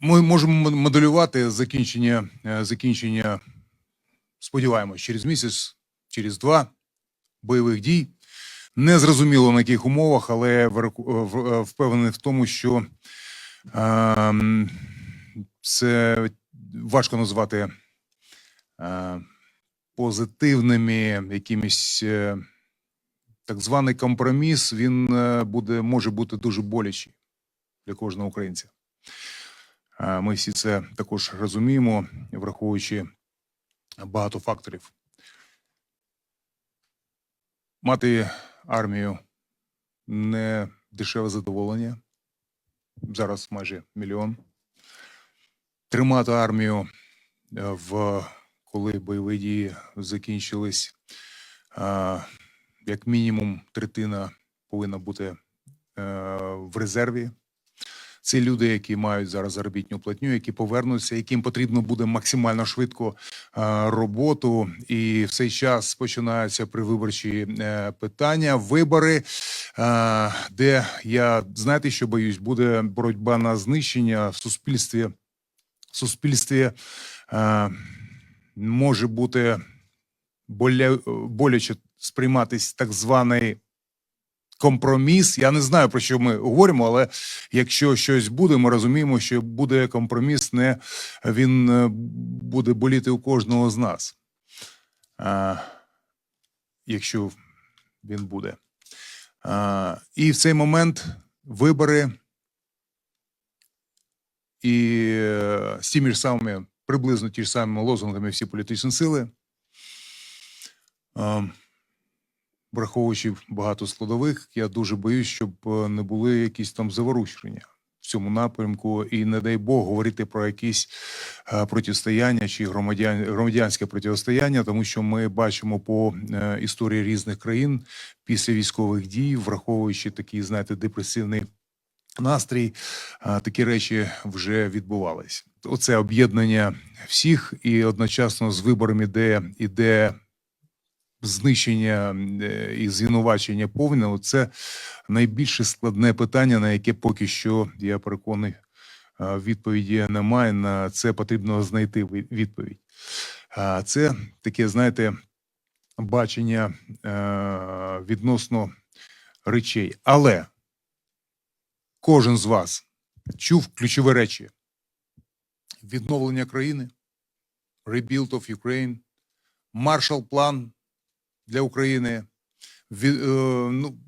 Ми можемо моделювати закінчення, е, закінчення, сподіваємось, через місяць, через два бойових дій. Не зрозуміло на яких умовах, але в- е, впевнений в тому, що ем, це важко назвати е, позитивними якимись. е, Так званий компроміс він е, буде, може бути дуже болячий для кожного українця. Е, Ми всі це також розуміємо, враховуючи багато факторів. Мати армію не дешеве задоволення. Зараз майже мільйон. Тримати армію е, в коли бойові дії закінчились, е, як мінімум третина повинна бути в резерві. Це люди, які мають зараз заробітну платню, які повернуться, яким потрібно буде максимально швидко е, роботу. І в цей час починаються привиборчі е, питання, вибори, е, де я знаєте, що боюсь, буде боротьба на знищення в суспільстві. В суспільстві може бути боля, боляче сприйматись так званий компроміс. Я не знаю про що ми говоримо, але якщо щось буде, ми розуміємо, що буде компроміс, не він е, буде боліти у кожного з нас. А, якщо він буде. А, і в цей момент вибори і е, з тими ж самими, приблизно ті ж самими лозунгами всі політичні сили. А, враховуючи багато складових, я дуже боюсь, щоб е, не були якісь там заворушення в цьому напрямку, і не дай Бог говорити про якісь е, протистояння чи громадян, громадянське протистояння, тому що ми бачимо по е, історії різних країн після військових дій, враховуючи такий, знаєте, депресивний. Настрій такі речі вже відбувались. Оце об'єднання всіх, і одночасно з виборами, де іде знищення е, і звинувачення повне, це найбільше складне питання, на яке поки що я переконаний, е, відповіді немає. На це потрібно знайти відповідь. Це таке, знаєте, бачення е, відносно речей. Але кожен з вас чув ключові речі: відновлення країни, rebuild of Ukraine, Маршал план для України. Ві- е, ну,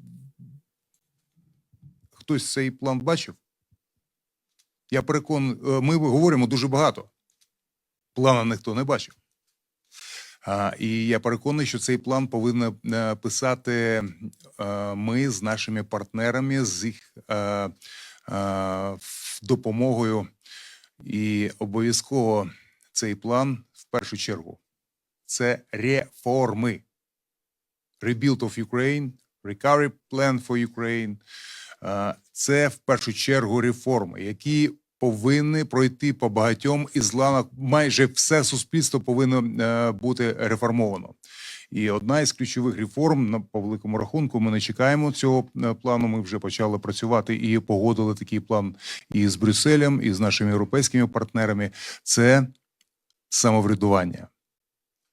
хтось цей план бачив? Я переконаний, е, ми говоримо дуже багато. Плана ніхто не бачив. А, і я переконаний, що цей план повинна е, писати е, ми з нашими партнерами, з їх е, допомогою. І обов'язково цей план в першу чергу це реформи. Rebuild of Ukraine, Recovery Plan for Ukraine. Це в першу чергу реформи, які повинні пройти по багатьом із ланок. Майже все суспільство повинно е, бути реформовано. І одна із ключових реформ на по великому рахунку. Ми не чекаємо цього е, плану. Ми вже почали працювати і погодили такий план і з Брюсселем, і з нашими європейськими партнерами. Це самоврядування,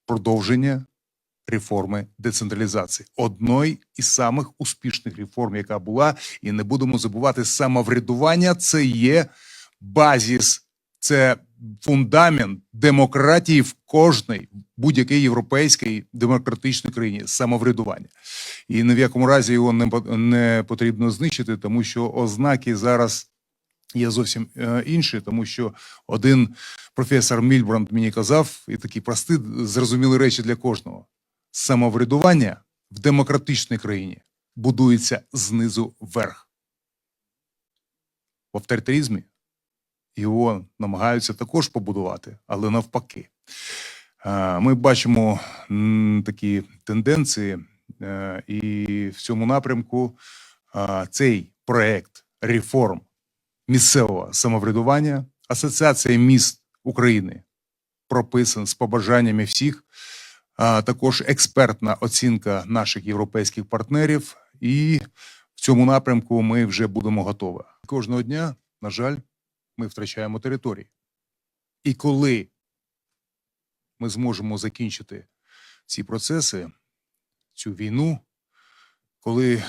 продовження реформи децентралізації. Одної із самих успішних реформ, яка була, і не будемо забувати, самоврядування це є базіс, це фундамент демократії в кожній будь-якій європейській демократичній країні самоврядування. І ні в якому разі його не, потрібно знищити, тому що ознаки зараз. Є зовсім е, інші, тому що один професор Мільбранд мені казав, і такі прості, зрозумілі речі для кожного самоврядування в демократичній країні будується знизу вверх. В авторитаризмі його намагаються також побудувати, але навпаки. Е, Ми бачимо такі тенденції, е, і в цьому напрямку е, цей проект реформ місцевого самоврядування Асоціація міст України прописан з побажаннями всіх а також експертна оцінка наших європейських партнерів. І в цьому напрямку ми вже будемо готові. Кожного дня, на жаль, ми втрачаємо території. І коли ми зможемо закінчити ці процеси, цю війну, коли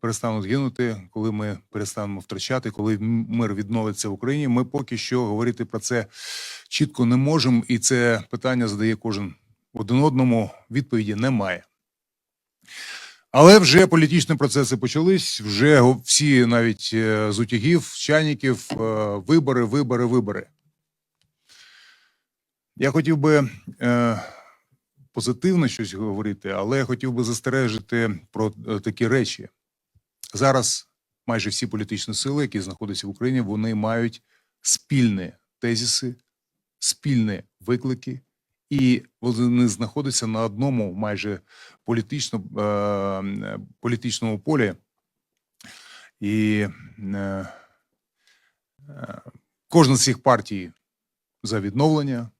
перестануть гинути, коли ми перестанемо втрачати, коли мир відновиться в Україні, ми поки що говорити про це чітко не можемо, і це питання задає кожен один одному. Відповіді немає. Але вже політичні процеси почались. Вже всі, навіть е, з утягів, чайників, е, вибори, вибори, вибори. Я хотів би е, позитивно щось говорити, але я хотів би застережити про такі речі. Зараз майже всі політичні сили, які знаходяться в Україні, вони мають спільні тезіси, спільні виклики, і вони знаходяться на одному майже політично, е, політичному полі. І е, е, кожна з цих партій за відновлення,